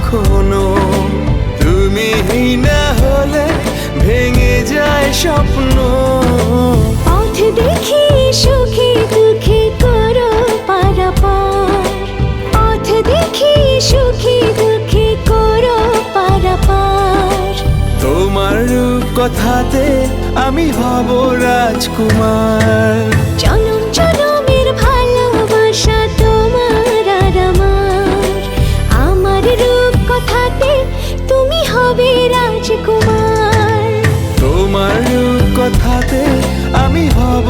কখনো। তুমি না হলে ভেঙে যায় স্বপ্ন। পথ দেখি সুখে দুঃখে করো পারাপার। পথ দেখি সুখে দুঃখে করো পারাপার। তোমার রূপ কথাতে আমি হব রাজকুমার। আমি হব